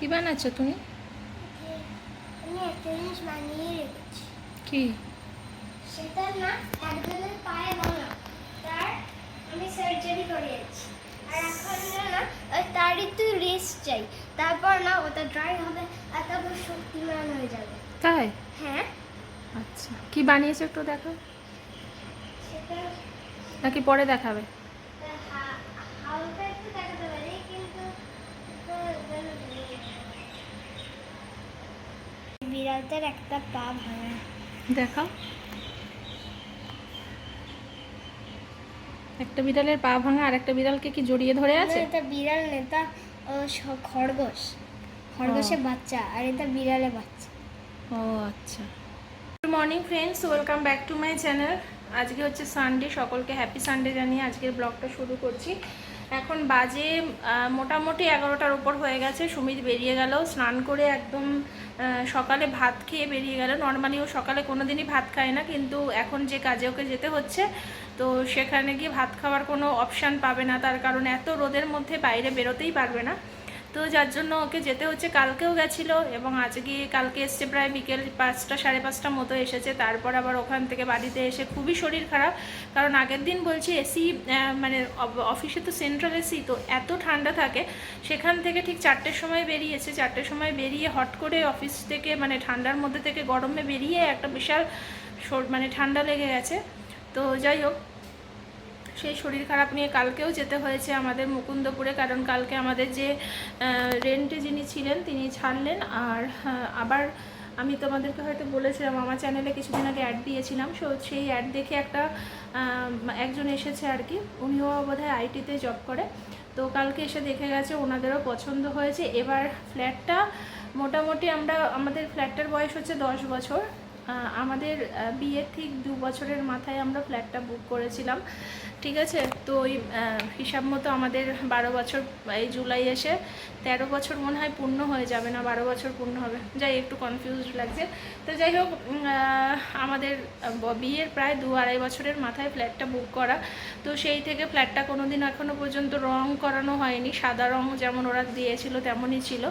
কি বানাচ্ছো তুমি? কি? সেটা না একজনের পায়ে ভাঙা তার আমি সার্জারি করিয়েছি। আর এখন না রেস্ট চাই। তারপর না ওটা ড্রাই হবে আর তারপর শক্তিমান হয়ে যাবে। তাই? হ্যাঁ। আচ্ছা। কি বানিয়েছো একটু দেখো। নাকি পরে দেখাবে? হা- হালকা একটু দেখাতে পারি কিন্তু বিড়ালটার একটা পা ভাঙা দেখাও। একটা বিড়ালের পা ভাঙা আর একটা বিড়ালকে কি জড়িয়ে ধরে আছে? এটা বিড়াল নেতা ও খরগোশ। খরগোশের বাচ্চা আর এটা বিড়ালের বাচ্চা। ও আচ্ছা। Good morning friends welcome back to my channel আজকে হচ্ছে সানডে সকলকে হ্যাপি সানডে জানিয়ে আজকের ব্লগটা শুরু করছি। এখন বাজে মোটামুটি এগারোটার উপর হয়ে গেছে। সুমিত বেরিয়ে গেল, স্নান করে একদম সকালে ভাত খেয়ে বেরিয়ে গেল। নর্মালি ও সকালে কোনো দিনই ভাত খায় না, কিন্তু এখন যে কাজে ওকে যেতে হচ্ছে, তো সেখানে গিয়ে ভাত খাওয়ার কোনো অপশান পাবে না। তার কারণ এত রোদের মধ্যে বাইরে বেরোতেই পারবে না। তো যার জন্য ওকে যেতে হচ্ছে। কালকেও গেছিল এবং আজকে কালকে এসছে প্রায় বিকেল পাঁচটা, সাড়ে পাঁচটা মতো এসেছে। তারপর আবার ওখান থেকে বাড়িতে এসে খুবই শরীর খারাপ। কারণ আগের দিন বলছি এসি মানে অফিসে তো সেন্ট্রাল এসি, তো এত ঠান্ডা থাকে। সেখান থেকে ঠিক চারটের সময় বেরিয়েছে। চারটের সময় বেরিয়ে হট করে অফিস থেকে মানে ঠান্ডার মধ্যে থেকে গরমে বেরিয়ে একটা বিশাল মানে ঠান্ডা লেগে গেছে। তো যাই হোক সেই শরীর খারাপ নিয়ে কালকেও যেতে হয়েছে আমাদের মুকুন্দপুরে, কারণ কালকে আমাদের যে রেন্টে যিনি ছিলেন তিনি ছাড়লেন। আর আবার আমি তোমাদেরকে হয়তো বলেছিলাম, আমার চ্যানেলে কিছুদিন আগে অ্যাড দিয়েছিলাম, সো সেই অ্যাড দেখে একটা একজন এসেছে আর কি, উনিও বোধহয় আইটিতে জব করে। তো কালকে এসে দেখে গেছে ওনাদেরও পছন্দ হয়েছে। এবার ফ্ল্যাটটা মোটামুটি আমরা, আমাদের ফ্ল্যাটটার বয়স হচ্ছে দশ বছর। আমাদের বিয়ের ঠিক দু বছরের মাথায় আমরা ফ্ল্যাটটা বুক করেছিলাম। ঠিক আছে? তো ওই হিসাব মতো আমাদের বারো বছর, এই জুলাই এসে তেরো বছর মনে হয় পূর্ণ হয়ে যাবে না, বারো বছর পূর্ণ হবে। যাই, একটু কনফিউজ লাগছে। তো যাই হোক আমাদের বিয়ের প্রায় দু আড়াই বছরের মাথায় ফ্ল্যাটটা বুক করা। তো সেই থেকে ফ্ল্যাটটা কোনো দিন এখনও পর্যন্ত রং করানো হয়নি। সাদা রং যেমন ওরা দিয়েছিল, তেমনই ছিল।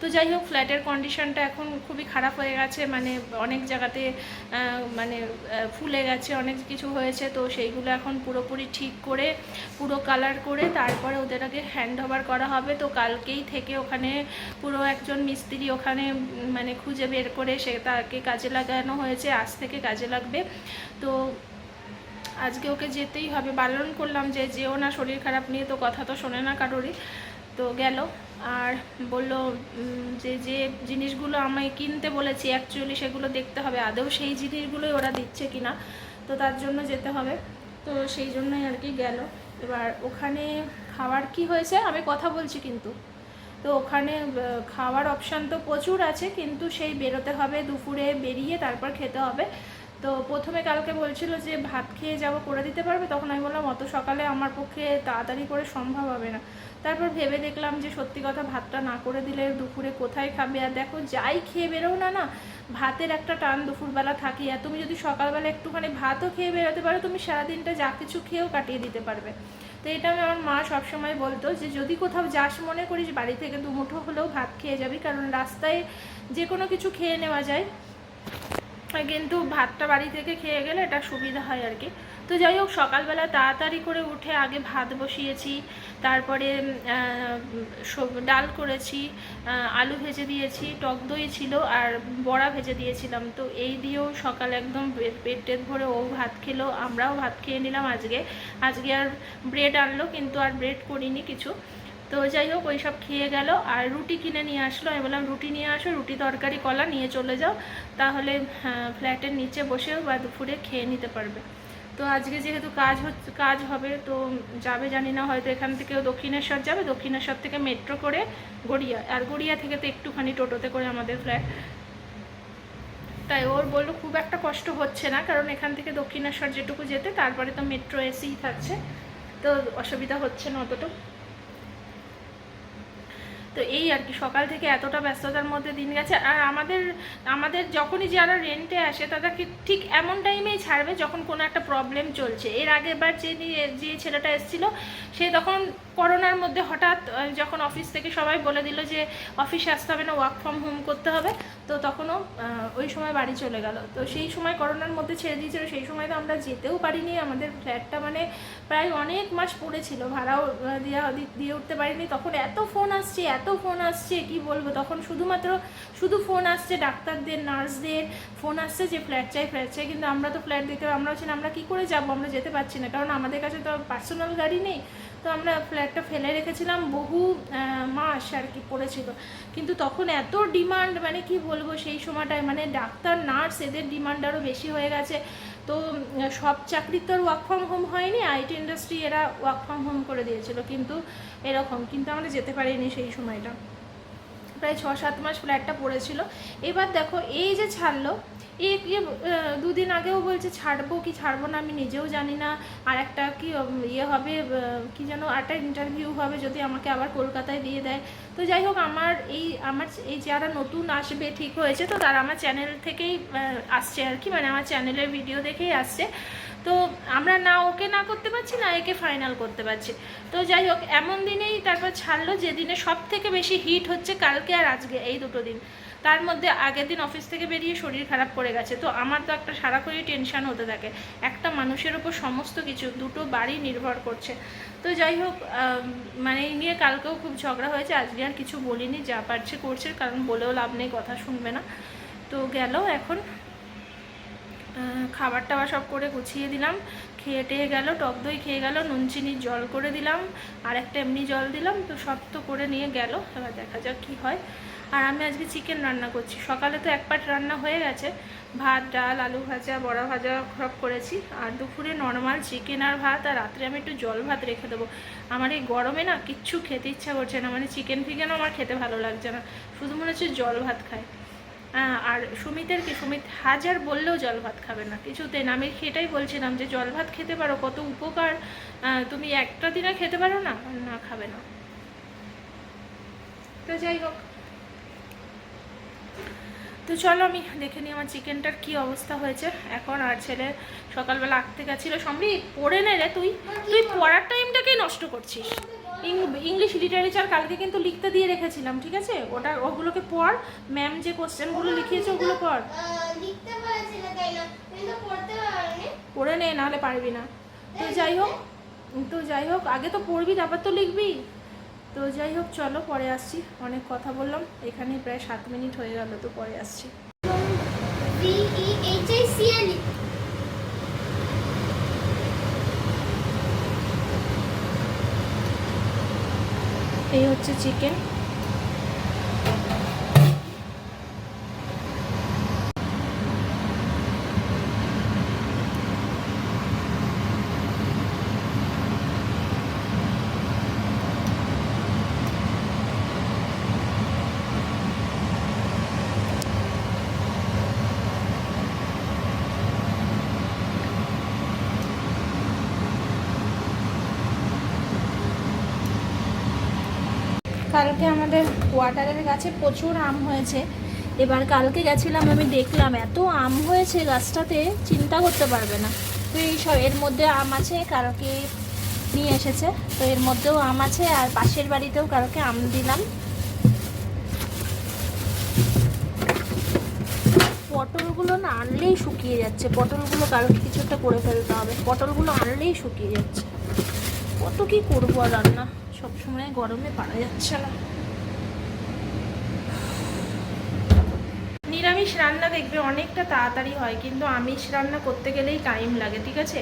তো যাই হোক ফ্ল্যাটের কন্ডিশনটা এখন খুবই খারাপ হয়ে গেছে। মানে অনেক জায়গাতে মানে ফুলে গেছে, অনেক কিছু হয়েছে। তো সেইগুলো এখন পুরোপুরি ঠিক করে, পুরো কালার করে তারপরে ওদের আগে হ্যান্ড ওভার করা হবে। তো কালকেই থেকে ওখানে পুরো একজন মিস্ত্রি ওখানে মানে খুঁজে বের করে সে তাকে কাজে লাগানো হয়েছে, আজ থেকে কাজে লাগবে। তো আজকে ওকে যেতেই হবে। বারণ করলাম যে যেও না, শরীর খারাপ নিয়ে তো কথা তো শোনে না কারোরই। তো গেল। আর বলল যে যে জিনিসগুলো আমায় কিনতে বলেছি অ্যাকচুয়ালি সেগুলো দেখতে হবে। আদৌ সেই জিনিসগুলোই ওরা দিচ্ছে কিনা? তো তার জন্য যেতে হবে। তো সেই জন্যই আর কি গেল। এবার ওখানে খাওয়ার কি হয়েছে আমি কথা বলছি কিন্তু। তো ওখানে খাওয়ার অপশান তো প্রচুর আছে কিন্তু সেই বেরোতে হবে, দুপুরে বেরিয়ে তারপর খেতে হবে। তো প্রথমে কালকে বলছিল যে ভাত খেয়ে যাব, করে দিতে পারবে? তখন আমি বললাম, অত সকালে আমার পক্ষে তাড়াতাড়ি করে সম্ভব হবে না। তারপর ভেবে দেখলাম যে সত্যি কথা ভাতটা না করে দিলে দুপুরে কোথায় খাবে? আর দেখো, যাই খেয়ে বেরো না না, ভাতের একটা টান দুপুরবেলা থাকি আর তুমি যদি সকালবেলা একটুখানি ভাতও খেয়ে বেরোতে পারো, তুমি সারাদিনটা যা কিছু খেয়েও কাটিয়ে দিতে পারবে। তো এটা আমি আমার মা সবসময় বলতো যে, যদি কোথাও যাস মনে করিস, বাড়ি থেকে দুমুঠো হলেও ভাত খেয়ে যাবি। কারণ রাস্তায় যে কোনো কিছু খেয়ে নেওয়া যায়। কিন্তু ভাতটা বাড়ি থেকে খেয়ে গেলে এটা সুবিধা হয় আর কি। তো যাই হোক, সকালবেলা তাড়াতাড়ি করে উঠে আগে ভাত বসিয়েছি, তারপরে ডাল করেছি আলু ভেজে দিয়েছি, টক দই ছিল আর বড়া ভেজে দিয়েছিলাম। তো এই দিয়েও সকালে একদম পেট পেট টেট ভরে ও ভাত খেলো, আমরাও ভাত খেয়ে নিলাম আজকে। আজকে আর ব্রেড আনলো, কিন্তু আর ব্রেড করিনি কিছু। তো যাই হোক ওই সব খেয়ে গেল। আর রুটি কিনে নিয়ে আসলো। আমি বললাম রুটি নিয়ে আসো রুটি তরকারি কলা নিয়ে চলে যাও। তাহলে হ্যাঁ, ফ্ল্যাটের নিচে বসেও বা দুপুরে খেয়ে নিতে পারবে। তো আজকে যেহেতু কাজ হচ্ছে কাজ হবে তো যাবে জানি না হয়তো এখান থেকেও দক্ষিণেশ্বর যাবে। দক্ষিণেশ্বর থেকে মেট্রো করে গড়িয়া আর গড়িয়া থেকে তো একটুখানি টোটোতে করে আমাদের ফ্ল্যাট। তাই ওর বলল খুব একটা কষ্ট হচ্ছে না কারণ এখান থেকে দক্ষিণেশ্বর যেটুকু যেতে তারপরে তো মেট্রো এসিই থাকছে। তো অসুবিধা হচ্ছে না অতটুকু তো এই আর কি, সকাল থেকে এতটা ব্যস্ততার মধ্যে দিন গেছে। আর আমাদের আমাদের যখনই যারা রেন্টে আসে, তাদেরকে ঠিক এমন টাইমেই ছাড়বে যখন কোনো একটা প্রবলেম চলছে। এর আগেরবার যে যে ছেলেটা এসেছিল, সে তখন করোনার মধ্যে হঠাৎ যখন অফিস থেকে সবাই বলে দিল যে অফিসে আসতে হবে না ওয়ার্ক ফ্রম হোম করতে হবে। তো তখনও ওই সময় বাড়ি চলে গেল। তো সেই সময় করোনার মধ্যে ছেড়ে দিয়েছিল, সেই সময় তো আমরা যেতেও পারিনি। আমাদের ফ্ল্যাটটা মানে প্রায় অনেক মাস পড়েছিল, ভাড়াও দেওয়া দিয়ে উঠতে পারিনি। তখন এত ফোন আসছে, এত ফোন আসছে, কি বলব? তখন শুধুমাত্র, শুধু ফোন আসছে ডাক্তারদের, নার্সদের ফোন আসছে যে ফ্ল্যাট চাই ফ্ল্যাট চাই, কিন্তু আমরা তো ফ্ল্যাট দিতে, আমরা হচ্ছে আমরা কি করে যাব? আমরা যেতে পারছি না, কারণ আমাদের কাছে তো পার্সোনাল গাড়ি নেই। তো আমরা ফ্ল্যাটটা ফেলে রেখেছিলাম বহু মাস আর কি পড়েছিল। কিন্তু তখন এত ডিমান্ড মানে কি বলব, সেই সময়টায় মানে ডাক্তার, নার্স, এদের ডিমান্ড আরও বেশি হয়ে গেছে। তো সব চাকরির তো আর ওয়ার্ক ফ্রম হোম হয়নি আইটি ইন্ডাস্ট্রি এরা ওয়ার্ক ফ্রম হোম করে দিয়েছিল, কিন্তু এরকম, কিন্তু আমরা যেতে পারিনি সেই সময়টা। প্রায় ছ সাত মাস ফ্ল্যাটটা পড়েছিল। এবার দেখো, এই যে ছাড়লো এ ইয়ে আহ, দুদিন আগেও বলছে ছাড়বো কি ছাড়বো না আমি নিজেও জানি না। আর একটা কি ইয়ে হবে কি যেন একটা ইন্টারভিউ হবে যদি আমাকে আবার কলকাতায় দিয়ে দেয়। তো যাই হোক আমার এই আমার এই যারা নতুন আসবে ঠিক হয়েছে তো তারা আমার চ্যানেল থেকেই আসছে আর কি মানে আমার চ্যানেলের ভিডিও দেখেই আসছে। তো আমরা না ওকে না করতে পারছি না একে ফাইনাল করতে পারছি। তো যাই হোক এমন দিনেই তারপর ছাড়লো যে দিনে সব থেকে বেশি হিট হচ্ছে কালকে আর আজকে এই দুটো দিন। তার মধ্যে আগের দিন অফিস থেকে বেরিয়ে শরীর খারাপ করে গেছে। তো আমার তো একটা সারাক্ষণই টেনশন হতে থাকে। একটা মানুষের ওপর সমস্ত কিছু, দুটো বাড়ি নির্ভর করছে। তো যাই হোক মানে এই নিয়ে কালকেও খুব ঝগড়া হয়েছে। আজকে আর কিছু বলিনি, যা পারছে করছে, কারণ বলেও লাভ নেই, কথা শুনবে না। তো গেল এখন। খাবার টাবার সব করে গুছিয়ে দিলাম। খেয়ে টেয়ে গেল, টক দই খেয়ে গেল, নুন চিনির জল করে দিলাম। আর একটা এমনি জল দিলাম, তো সব তো করে নিয়ে গেল। এবার দেখা যাক কী হয়। আর আমি আজকে চিকেন রান্না করছি। সকালে তো এক পাট রান্না হয়ে গেছে। ভাত, ডাল, আলু ভাজা, বড়া ভাজা সব করেছি। আর দুপুরে নর্মাল চিকেন আর ভাত, আর রাত্রে আমি একটু জল ভাত রেখে দেবো। আমার এই গরমে না কিচ্ছু খেতে ইচ্ছা করছে না। মানে চিকেন ফিকেনও আমার খেতে ভালো লাগছে না। শুধু মনে হচ্ছে জল ভাত খায় আর সুমিতের কি? সুমিত হাজার বললেও জল ভাত খাবে না। কিছুতে না। আমি সেটাই বলছিলাম যে, জল ভাত খেতে পারো। কত উপকার। তুমি একটা দিনে খেতে পারো না না খাবে না। তো যাই হোক। তো চলো আমি দেখে নিই আমার চিকেনটার কি অবস্থা হয়েছে। এখন আর ছেলে সকালবেলা আঁকতে গেছিল। সম্রি, পড়ে নে রে তুই। তুই পড়ার টাইমটাকেই নষ্ট করছিস। ইংলিশ লিটারেচার কালকে কিন্তু লিখতে দিয়ে রেখেছিলাম, ঠিক আছে? ওটা, ওগুলোকে পড়। ম্যাম যে কোশ্চেনগুলো লিখিয়েছে, ওগুলো পড়। পড়ে নে, নাহলে পারবি না। তো যাই হোক, তো যাই হোক, আগে তো পড়বি, তারপর তো লিখবি। তো যাই হোক চলো পরে আসছি। অনেক কথা বললাম এখানে প্রায় সাত মিনিট হয়ে গেল তো পরে আসছি। এল ই এই হচ্ছে চিকেন। কালকে আমাদের কোয়ার্টারের গাছে প্রচুর আম হয়েছে। এবার কালকে গেছিলাম, আমি দেখলাম এত আম হয়েছে গাছটাতে, চিন্তা করতে পারবে না। তো এই সব, এর মধ্যে আম আছে কালকে নিয়ে এসেছে। তো এর মধ্যেও আম আছে, আর পাশের বাড়িতেও কালকে আম দিলাম। পটলগুলো না আনলেই শুকিয়ে যাচ্ছে। পটলগুলো কালকে কিছু একটা করে ফেলতে হবে। পটলগুলো আনলেই শুকিয়ে যাচ্ছে। কত কি করব রান্না? সবসময় গরমে পারা যাচ্ছে না। নিরামিষ রান্না দেখবে অনেকটা তাড়াতাড়ি হয়, কিন্তু আমিষ রান্না করতে গেলেই টাইম লাগে, ঠিক আছে?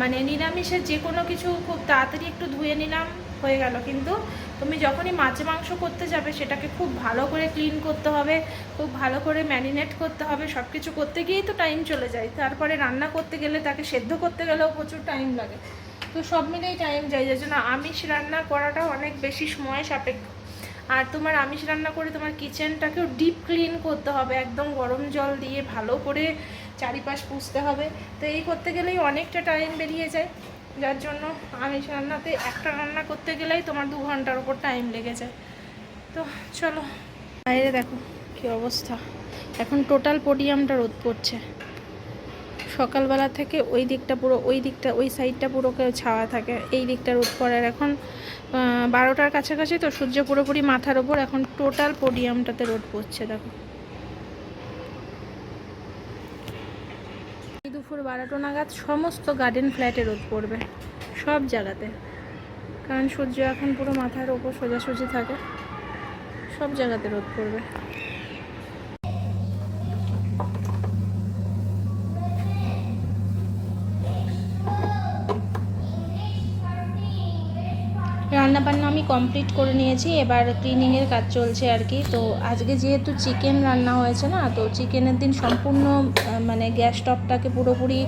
মানে নিরামিষের যে কোনো কিছু খুব তাড়াতাড়ি একটু ধুয়ে নিলাম, হয়ে গেল। কিন্তু তুমি যখনই মাছ মাংস করতে যাবে, সেটাকে খুব ভালো করে ক্লিন করতে হবে, খুব ভালো করে ম্যারিনেট করতে হবে সব কিছু করতে গিয়েই তো টাইম চলে যায়। তারপরে রান্না করতে গেলে, তাকে সেদ্ধ করতে গেলেও প্রচুর টাইম লাগে। তো সব মিলেই টাইম যায়, যার জন্য আমিষ রান্না করাটা অনেক বেশি সময় সাপেক্ষ। আর তোমার আমিষ রান্না করে তোমার কিচেনটাকেও ডিপ ক্লিন করতে হবে, একদম গরম জল দিয়ে ভালো করে চারিপাশ পুষতে হবে। তো এই করতে গেলেই অনেকটা টাইম বেরিয়ে যায়। যার জন্য আমিষ রান্নাতে একটা রান্না করতে গেলেই তোমার দু ঘণ্টার ওপর টাইম লেগে যায়। তো চলো, বাইরে দেখো কি অবস্থা। এখন টোটাল পোডিয়ামটা রোদ পড়ছে সকালবেলা থেকে ওই দিকটা পুরো, ওই দিকটা, ওই সাইডটা পুরো কে- ছাওয়া থাকে। এই দিকটা রোদ পড়ার এখন বারোটার কাছাকাছি তো সূর্য পুরোপুরি মাথার ওপর এখন টোটাল পোডিয়ামটাতে রোদ পড়ছে দেখো। দুপুর বারোটা নাগাদ সমস্ত গার্ডেন ফ্ল্যাটে রোদ পড়বে সব জায়গাতে। কারণ সূর্য এখন পুরো মাথার ওপর সোজাসুজি থাকে, সব জায়গাতে রোদ পড়বে রান্না বান্না আমি কমপ্লিট করে নিয়েছি, এবার ক্লিনিংয়ের কাজ চলছে আর কি। তো আজকে যেহেতু চিকেন রান্না হয়েছে না, তো চিকেনের দিন সম্পূর্ণ মানে গ্যাস স্টপটাকে পুরোপুরি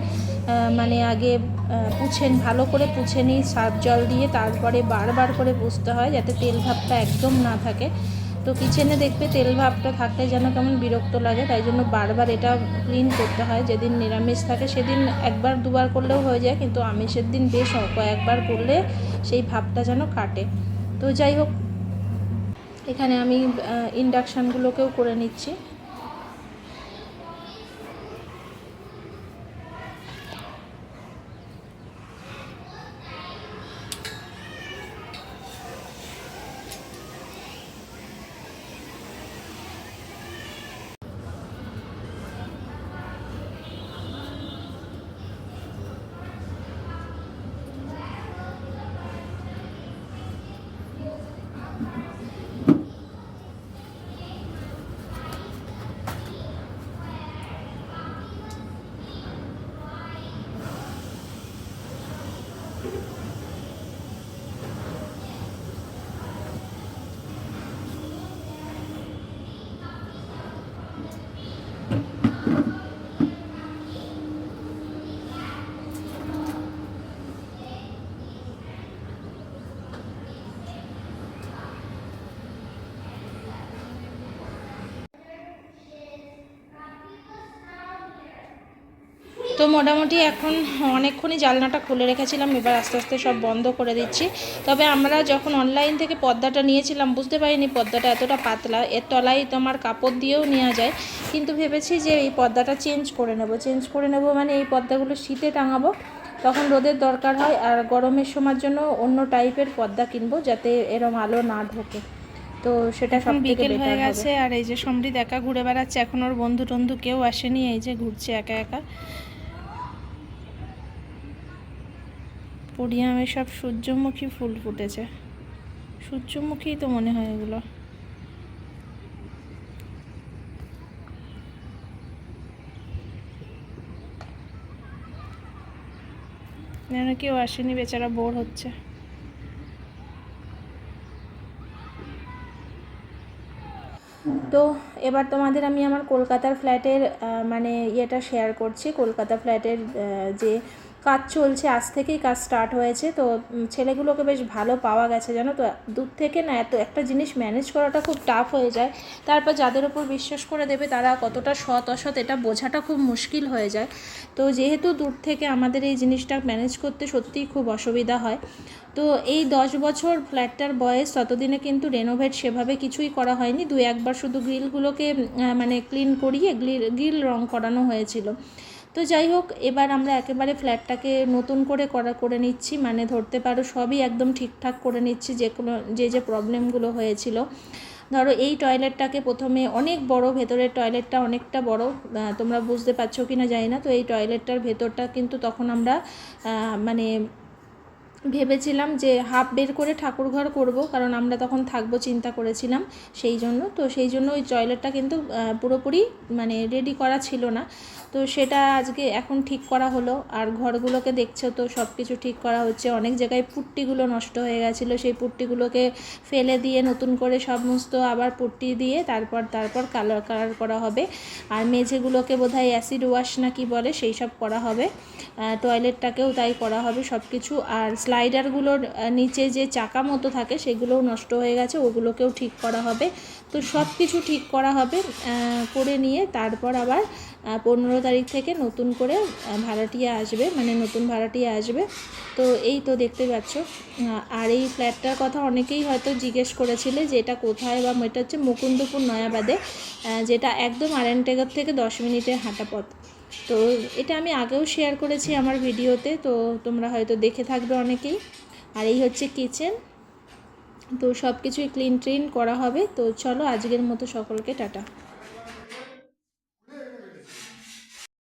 মানে আগে পুছেন পুছে, ভালো করে পুছে নিই সার্ফ জল দিয়ে তারপরে বারবার করে পুছতে হয় যাতে তেল ভাবটা একদম না থাকে। তো কিচেনে দেখবে তেল ভাবটা থাকলে যেন কেমন বিরক্ত লাগে, তাই জন্য বারবার এটা ক্লিন করতে হয়। যেদিন নিরামিষ থাকে সেদিন একবার দুবার করলেও হয়ে যায়, কিন্তু আমিষের দিন বেশ কয়েকবার করলে সেই ভাবটা যেন কাটে। তো যাই হোক, এখানে আমি ইন্ডাকশানগুলোকেও করে নিচ্ছি। তো মোটামুটি এখন অনেকক্ষণই জানলাটা খুলে রেখেছিলাম এবার আস্তে আস্তে সব বন্ধ করে দিচ্ছি। তবে আমরা যখন অনলাইন থেকে পর্দাটা নিয়েছিলাম বুঝতে পারিনি পর্দাটা এতটা পাতলা এর তলায় তোমার কাপড় দিয়েও নেওয়া যায়। কিন্তু ভেবেছি যে এই পর্দাটা চেঞ্জ করে নেব চেঞ্জ করে নেব মানে এই পর্দাগুলো শীতে টাঙাবো। তখন রোদের দরকার হয় আর গরমের সময়ের জন্য অন্য টাইপের পর্দা কিনবো যাতে এরম আলো না ঢোকে। তো সেটা সব বিকেল হয়ে গেছে আর এই যে সমৃদ্ধ একা ঘুরে বেড়াচ্ছে এখন ওর বন্ধু টন্ধু কেউ আসেনি এই যে ঘুরছে একা একা। পোডিয়ামে সব সূর্যমুখী ফুল ফুটেছে। সূর্যমুখী তো মনে হয় এগুলো। যেন কেউ আসেনি, বেচারা বোর হচ্ছে। তো এবার তোমাদের আমি আমার কলকাতার ফ্ল্যাটের মানে ইয়েটা শেয়ার করছি। কলকাতা ফ্ল্যাটের যে কাজ চলছে, আজ থেকেই কাজ স্টার্ট হয়েছে। তো ছেলেগুলোকে বেশ ভালো পাওয়া গেছে, জানো তো? দূর থেকে না এত একটা জিনিস ম্যানেজ করাটা খুব টাফ হয়ে যায়। তারপর যাদের ওপর বিশ্বাস করে দেবে, তারা কতটা সৎ, অসৎ, এটা বোঝাটা খুব মুশকিল হয়ে যায়। তো, যেহেতু দূর থেকে আমাদের এই জিনিসটা ম্যানেজ করতে সত্যিই খুব অসুবিধা হয়। তো, এই দশ বছর ফ্ল্যাটটার বয়স, ততদিনে কিন্তু রেনোভেট সেভাবে কিছুই করা হয়নি। দু একবার শুধু গ্রিলগুলোকে মানে ক্লিন করিয়ে গ্রিল গ্রিল রং করানো হয়েছিল। তো যাই হোক, এবার আমরা একেবারে ফ্ল্যাটটাকে নতুন করে করা, করে নিচ্ছি। মানে ধরতে পারো, সবই একদম ঠিকঠাক করে নিচ্ছি, যে কোনো, যে যে প্রবলেমগুলো হয়েছিল। ধরো এই টয়লেটটাকে প্রথমে অনেক বড়, ভেতরের টয়লেটটা অনেকটা বড়। তোমরা বুঝতে পারছ কি না জানি না। তো এই টয়লেটটার ভেতরটা কিন্তু তখন আমরা মানে ভেবেছিলাম যে হাফ বের করে ঠাকুরঘর করব, কারণ আমরা তখন থাকব চিন্তা করেছিলাম সেই জন্য। তো সেই জন্য ওই টয়লেটটা কিন্তু পুরোপুরি মানে রেডি করা ছিল না। তো সেটা আজকে এখন ঠিক করা হলো। আর ঘরগুলোকে দেখছ তো সব কিছু ঠিক করা হচ্ছে। অনেক জায়গায় পুট্টিগুলো নষ্ট হয়ে গেছিল। সেই পুট্টিগুলোকে ফেলে দিয়ে নতুন করে সমস্ত আবার পুট্টি দিয়ে তারপর তারপর কালার কালার করা হবে। আর মেঝেগুলোকে বোধহয় অ্যাসিড ওয়াশ না কি বলে, সেই সব করা হবে। টয়লেটটাকেও তাই করা হবে সব কিছু আর স্লাইডারগুলোর নিচে যে চাকা মতো থাকে, সেগুলোও নষ্ট হয়ে গেছে। ওগুলোকেও ঠিক করা হবে। তো সব কিছু ঠিক করা হবে করে নিয়ে তারপর আবার পনেরো তারিখ থেকে নতুন করে ভাড়াটিয়া আসবে মানে নতুন ভাড়াটিয়া আসবে। তো এই তো দেখতে পাচ্ছ। আর এই ফ্ল্যাটটার কথা অনেকেই হয়তো জিজ্ঞেস করেছিলে যে এটা কোথায় বা এটা হচ্ছে মুকুন্দপুর নয়াবাদে যেটা একদম আরেনটেগর থেকে দশ মিনিটের হাঁটা পথ। তো এটা আমি আগেও শেয়ার করেছি আমার ভিডিওতে, তো তোমরা হয়তো দেখে থাকবে অনেকেই। আর এই হচ্ছে কিচেন তো সব কিছুই ক্লিন ট্রিন করা হবে। তো চলো আজকের মতো সকলকে টাটা।